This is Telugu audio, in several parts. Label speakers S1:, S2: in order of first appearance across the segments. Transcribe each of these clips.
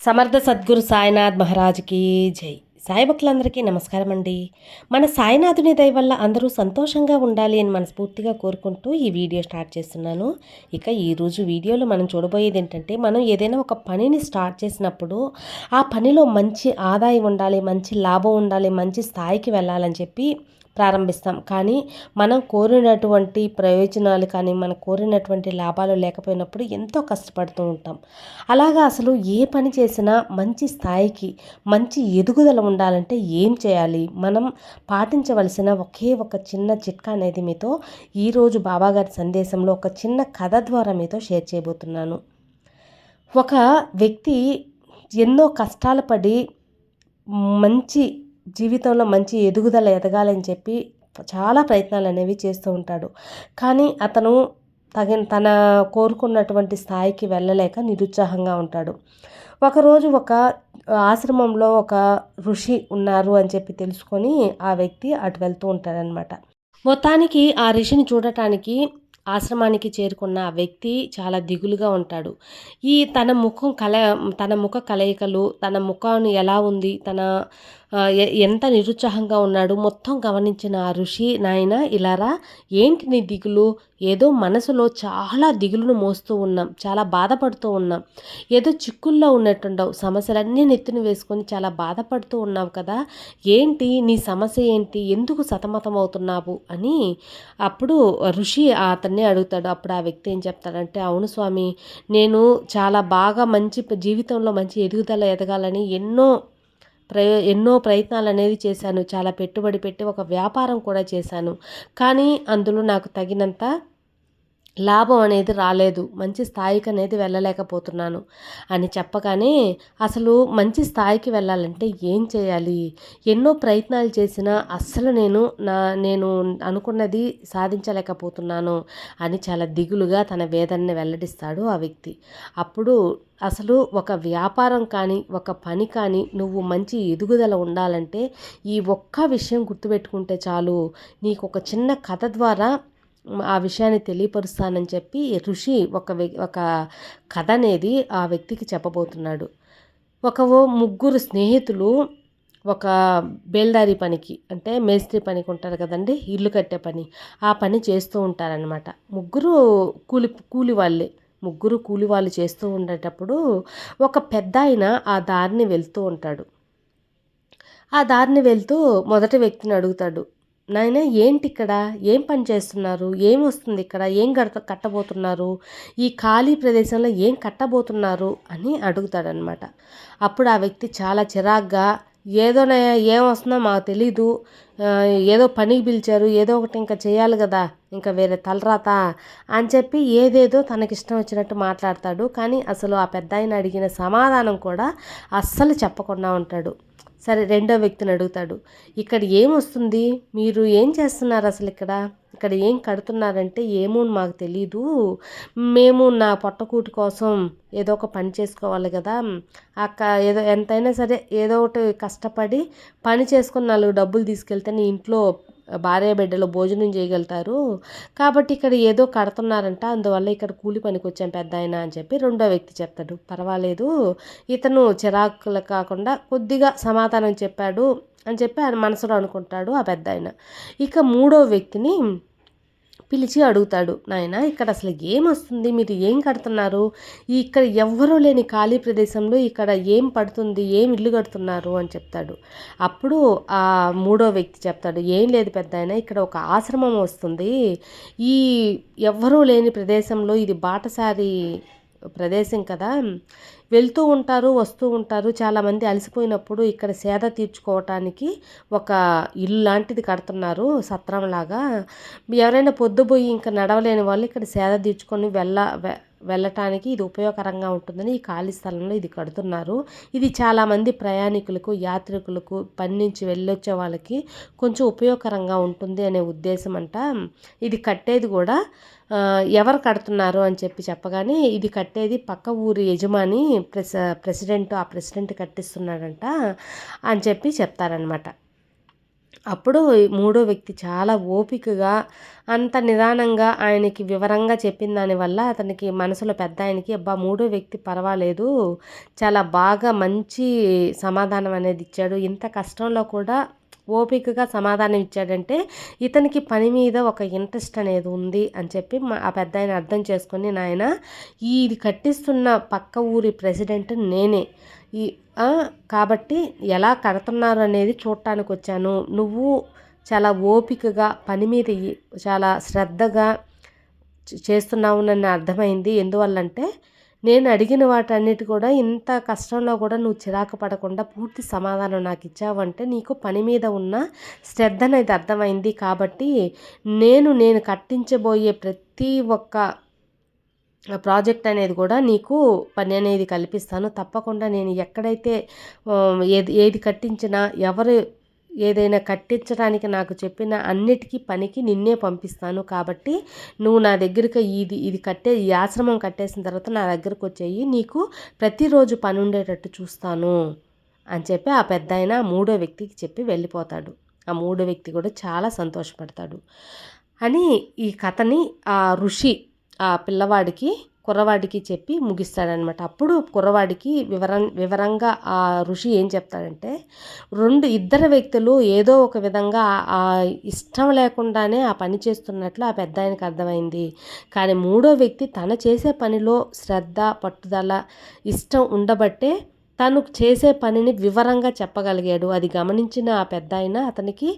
S1: సమర్థ సద్గురు సాయినాథ్ మహారాజ్కి జై. సాయిభక్తులందరికీ నమస్కారం అండి. మన సాయినాథుని దయ వల్ల అందరూ సంతోషంగా ఉండాలి అని మనస్ఫూర్తిగా కోరుకుంటూ ఈ వీడియో స్టార్ట్ చేస్తున్నాను. ఇక ఈరోజు వీడియోలో మనం చూడబోయేది ఏంటంటే మనం ఏదైనా ఒక పనిని స్టార్ట్ చేసినప్పుడు ఆ పనిలో మంచి ఆదాయం ఉండాలి మంచి లాభం ఉండాలి మంచి స్థాయికి వెళ్ళాలని చెప్పి ప్రారంభిస్తాం. కానీ మనం కోరినటువంటి ప్రయోజనాలు కానీ మనం కోరినటువంటి లాభాలు లేకపోయినప్పుడు ఎంతో కష్టపడుతూ ఉంటాం. అలాగా అసలు ఏ పని చేసినా మంచి స్థాయికి మంచి ఎదుగుదల ఉండాలంటే ఏం చేయాలి? మనం పాటించవలసిన ఒకే ఒక చిన్న చిట్కా అనేది మీతో ఈరోజు బాబాగారి సందేశంలో ఒక చిన్న కథ ద్వారా మీతో షేర్ చేయబోతున్నాను. ఒక వ్యక్తి ఎన్నో కష్టాలు పడి మంచి జీవితంలో మంచి ఎదుగుదల ఎదగాలని చెప్పి చాలా ప్రయత్నాలు అనేవి చేస్తూ ఉంటాడు. కానీ అతను తగిన తన కోరుకున్నటువంటి స్థాయికి వెళ్ళలేక నిరుత్సాహంగా ఉంటాడు. ఒకరోజు ఒక ఆశ్రమంలో ఒక ఋషి ఉన్నారు అని చెప్పి తెలుసుకొని ఆ వ్యక్తి అటు వెళ్తూ ఉంటాడనమాట మొత్తానికి ఆ ఋషిని చూడటానికి ఆశ్రమానికి చేరుకున్న ఆ వ్యక్తి చాలా దిగులుగా ఉంటాడు. ఈ తన ముఖం కల తన ముఖ కలయికలు తన ముఖాన్ని ఎలా ఉంది తన ఎంత నిరుత్సాహంగా ఉన్నాడు మొత్తం గమనించిన ఆ ఋషి నాయన ఇలారా ఏంటి నీ దిగులు? ఏదో మనసులో చాలా దిగులును మోస్తూ ఉన్నాం చాలా బాధపడుతూ ఉన్నాం. ఏదో చిక్కుల్లో ఉన్నట్టుండవు. సమస్యలన్నీ నెత్తిన వేసుకొని చాలా బాధపడుతూ ఉన్నావు కదా. ఏంటి? నీ సమస్య ఏంటి? ఎందుకు సతమతం అవుతున్నావు? అని అప్పుడు ఋషి అతన్ని అడుగుతాడు. అప్పుడు ఆ వ్యక్తి ఏం చెప్తాడంటే అవును స్వామి నేను చాలా బాగా మంచి జీవితంలో మంచి ఎదుగుదల ఎదగాలని ఎన్నో ప్రయో ఎన్నో ప్రయత్నాలు అనేది చేశాను. చాలా పెట్టుబడి పెట్టి ఒక వ్యాపారం కూడా చేశాను. కానీ అందులో నాకు తగినంత లాభం అనేది రాలేదు. మంచి స్థాయికి అనేది వెళ్ళలేకపోతున్నాను అని చెప్పగానే అసలు మంచి స్థాయికి వెళ్ళాలంటే ఏం చేయాలి? ఎన్నో ప్రయత్నాలు చేసినా అస్సలు నేను నా నేను అనుకున్నది సాధించలేకపోతున్నాను అని చాలా దిగులుగా తన వేదనని వెల్లడిస్తాడు ఆ వ్యక్తి. అప్పుడు అసలు ఒక వ్యాపారం కానీ ఒక పని కానీ నువ్వు మంచి ఎదుగుదల ఉండాలంటే ఈ ఒక్క విషయం గుర్తుపెట్టుకుంటే చాలు. నీకు ఒక చిన్న కథ ద్వారా ఆ విషయాన్ని తెలియపరుస్తానని చెప్పి ఋషి ఒక ఒక కథ అనేది ఆ వ్యక్తికి చెప్పబోతున్నాడు. ఒక ముగ్గురు స్నేహితులు ఒక బేల్దారి పనికి అంటే మేస్త్రి పనికి ఉంటారు కదండి ఇల్లు కట్టే పని ఆ పని చేస్తూ ఉంటారనమాట ముగ్గురు కూలి కూలి వాళ్ళే. ముగ్గురు కూలి వాళ్ళు చేస్తూ ఉండేటప్పుడు ఒక పెద్ద ఆయన ఆ దారిని వెళ్తూ ఉంటాడు. ఆ దారిని వెళ్తూ మొదటి వ్యక్తిని అడుగుతాడు నాయన ఏంటి ఇక్కడ ఏం పని చేస్తున్నారు? ఏం వస్తుంది ఇక్కడ? ఏం కట్ట కట్టబోతున్నారు? ఈ ఖాళీ ప్రదేశంలో ఏం కట్టబోతున్నారు? అని అడుగుతాడనమాట అప్పుడు ఆ వ్యక్తి చాలా చిరాగ్గా ఏదోనయ్యా ఏం వస్తుందో మాకు తెలీదు. ఏదో పనికి పిలిచారు. ఏదో ఒకటి ఇంకా చేయాలి కదా. ఇంకా వేరే తలరాత అని చెప్పి ఏదేదో తనకిష్టం వచ్చినట్టు మాట్లాడతాడు. కానీ అసలు ఆ పెద్ద ఆయన అడిగిన సమాధానం కూడా అస్సలు చెప్పకుండా ఉంటాడు. సరే రెండో వ్యక్తిని అడుగుతాడు ఇక్కడ ఏమొస్తుంది మీరు ఏం చేస్తున్నారు అసలు ఇక్కడ? ఇక్కడ ఏం కడుతున్నారంటే ఏమో మాకు తెలీదు. మేము నా పొట్టకూటి కోసం ఏదో ఒక పని చేసుకోవాలి కదా. అక్క ఏదో ఎంతైనా సరే ఏదో ఒకటి కష్టపడి పని చేసుకుని నాలుగు డబ్బులు తీసుకెళ్తే నీ ఇంట్లో భార్య బిడ్డలు భోజనం చేయగలుగుతారు. కాబట్టి ఇక్కడ ఏదో కడుతున్నారంట అందువల్ల ఇక్కడ కూలి పనికి వచ్చాం పెద్ద ఆయన అని చెప్పి రెండో వ్యక్తి చెప్తాడు. పర్వాలేదు ఇతను చిరాకులు కాకుండా కొద్దిగా సమాధానం చెప్పాడు అని చెప్పి ఆయన మనసులో అనుకుంటాడు ఆ పెద్ద ఆయన. ఇక మూడో వ్యక్తిని పిలిచి అడుగుతాడు నాయన ఇక్కడ అసలు ఏం వస్తుంది? మీరు ఏం కడుతున్నారు? ఇక్కడ ఎవ్వరూ లేని ఖాళీ ప్రదేశంలో ఇక్కడ ఏం పడుతుంది? ఏం ఇల్లు కడుతున్నారు? అని చెప్తాడు. అప్పుడు ఆ మూడో వ్యక్తి చెప్తాడు ఏం లేదు పెద్ద ఇక్కడ ఒక ఆశ్రమం వస్తుంది. ఈ ఎవ్వరూ లేని ప్రదేశంలో ఇది బాటసారి ప్రదేశం కదా. వెళ్తూ ఉంటారు వస్తూ ఉంటారు. చాలామంది అలసిపోయినప్పుడు ఇక్కడ సేద తీర్చుకోవటానికి ఒక ఇల్లు లాంటిది కడుతున్నారు సత్రంలాగా ఎవరైనా పొద్దుపోయి ఇంకా నడవలేని వాళ్ళు ఇక్కడ సేద తీర్చుకొని వెళ్ళ వెళ్ళటానికి ఇది ఉపయోగకరంగా ఉంటుందని ఈ ఖాళీ స్థలంలో ఇది కడుతున్నారు. ఇది చాలామంది ప్రయాణికులకు యాత్రికులకు పని నుంచి వెళ్ళొచ్చే వాళ్ళకి కొంచెం ఉపయోగకరంగా ఉంటుంది అనే ఉద్దేశం అంట. ఇది కట్టేది కూడా ఎవరు కడుతున్నారు అని చెప్పి చెప్పగానే ఇది కట్టేది పక్క ఊరి యజమాని ప్రెస ప్రెసిడెంట్ ఆ ప్రెసిడెంట్ కట్టిస్తున్నాడంట అని చెప్పి చెప్తారనమాట అప్పుడు మూడో వ్యక్తి చాలా ఓపికగా అంత నిదానంగా ఆయనకి వివరంగా చెప్పిన దానివల్ల అతనికి మనసులో పెద్ద ఆయనకి అబ్బా మూడో వ్యక్తి పర్వాలేదు. చాలా బాగా మంచి సమాధానం అనేది ఇచ్చాడు. ఇంత కష్టంలో కూడా ఓపికగా సమాధానం ఇచ్చాడంటే ఇతనికి పని మీద ఒక ఇంట్రెస్ట్ అనేది ఉంది అని చెప్పి ఆ పెద్ద ఆయన అర్థం చేసుకొని నాయన ఇది కట్టిస్తున్న పక్క ఊరి ప్రెసిడెంట్ నేనే. ఈ కాబట్టి ఎలా కడుతున్నారు అనేది చూడటానికి వచ్చాను నువ్వు చాలా ఓపికగా పని మీద చాలా శ్రద్ధగా చేస్తున్నావు నన్ను అర్థమైంది. ఎందువల్లంటే నేను అడిగిన వాటన్నిటి కూడా ఇంత కష్టంలో కూడా నువ్వు చిరాకు పడకుండా పూర్తి సమాధానం నాకు ఇచ్చావంటే నీకు పని మీద ఉన్న శ్రద్ధ అనేది అర్థమైంది. కాబట్టి నేను నేను కట్టించబోయే ప్రతి ఒక్క ప్రాజెక్ట్ అనేది కూడా నీకు పని అనేది కల్పిస్తాను. తప్పకుండా నేను ఎక్కడైతే ఏది ఏది కట్టించినా ఎవరు ఏదైనా కట్టించడానికి నాకు చెప్పిన అన్నిటికీ పనికి నిన్నే పంపిస్తాను. కాబట్టి నువ్వు నా దగ్గరికి ఇది ఇది కట్టే ఈ ఆశ్రమం కట్టేసిన తర్వాత నా దగ్గరకు వచ్చేయి. నీకు ప్రతిరోజు పని ఉండేటట్టు చూస్తాను అని చెప్పి ఆ పెద్ద ఆయన మూడో వ్యక్తికి చెప్పి వెళ్ళిపోతాడు. ఆ మూడో వ్యక్తి కూడా చాలా సంతోషపడతాడు. అని ఈ కథని ఆ ఋషి ఆ పిల్లవాడికి కుర్రవాడికి చెప్పి ముగిస్తాడనమాట. అప్పుడు కుర్రవాడికి వివరం వివరంగా ఆ ఋషి ఏం చెప్తాడంటే రెండు ఇద్దరు వ్యక్తులు ఏదో ఒక విధంగా ఆ ఇష్టం లేకుండానే ఆ పని చేస్తున్నట్లు ఆ పెద్ద ఆయనకు అర్థమైంది. కానీ మూడో వ్యక్తి తన చేసే పనిలో శ్రద్ధ పట్టుదల ఇష్టం ఉండబట్టే తను చేసే పనిని వివరంగా చెప్పగలిగాడు. అది గమనించిన ఆ పెద్ద ఆయన అతనికి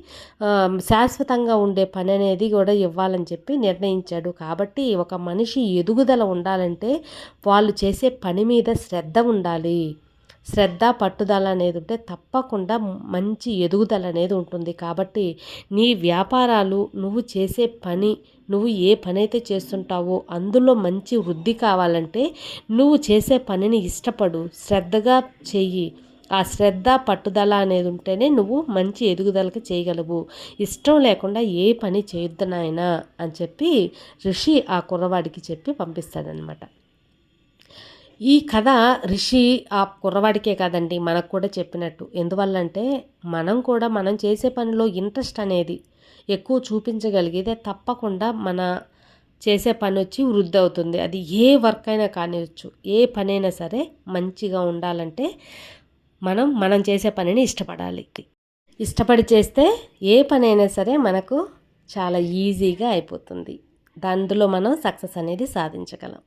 S1: శాశ్వతంగా ఉండే పని అనేది కూడా ఇవ్వాలని చెప్పి నిర్ణయించాడు. కాబట్టి ఒక మనిషి ఎదుగుదల ఉండాలంటే వాళ్ళు చేసే పని మీద శ్రద్ధ ఉండాలి. శ్రద్ధ పట్టుదల అనేది ఉంటే తప్పకుండా మంచి ఎదుగుదల అనేది ఉంటుంది. కాబట్టి నీ వ్యాపారాలు నువ్వు చేసే పని నువ్వు ఏ పని అయితే చేస్తుంటావో అందులో మంచి వృద్ధి కావాలంటే నువ్వు చేసే పనిని ఇష్టపడు శ్రద్ధగా చెయ్యి. ఆ శ్రద్ధ పట్టుదల అనేది ఉంటేనే నువ్వు మంచి ఎదుగుదలకు చేయగలవు. ఇష్టం లేకుండా ఏ పని చేయొద్దు నాయనా అని చెప్పి ఋషి ఆ కుర్రవాడికి చెప్పి పంపిస్తాడనమాట ఈ కథ రిషి ఆ కుర్రవాడికే కాదండి మనకు కూడా చెప్పినట్టు. ఎందువల్లంటే మనం కూడా మనం చేసే పనిలో ఇంట్రెస్ట్ అనేది ఎక్కువ చూపించగలిగితే తప్పకుండా మన చేసే పని వచ్చి వృద్ధి అవుతుంది. అది ఏ వర్క్ అయినా కానివచ్చు ఏ పనైనా సరే మంచిగా ఉండాలంటే మనం మనం చేసే పనిని ఇష్టపడాలి. ఇష్టపడి చేస్తే ఏ పనైనా సరే మనకు చాలా ఈజీగా అయిపోతుంది. అందులో మనం సక్సెస్ అనేది సాధించగలం.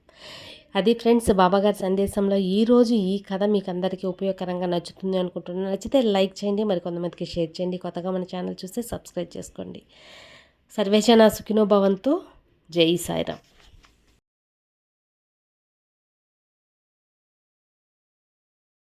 S1: అది ఫ్రెండ్స్ బాబాగారి సందేశంలో ఈరోజు ఈ కథ మీకు అందరికీ ఉపయోగకరంగా నచ్చుతుంది అనుకుంటున్నాను. నచ్చితే లైక్ చేయండి మరి కొంతమందికి షేర్ చేయండి. కొత్తగా మన ఛానల్ చూస్తే సబ్స్క్రైబ్ చేసుకోండి. సర్వేజన సుఖినో భవంతు. జై సాయిరామ్.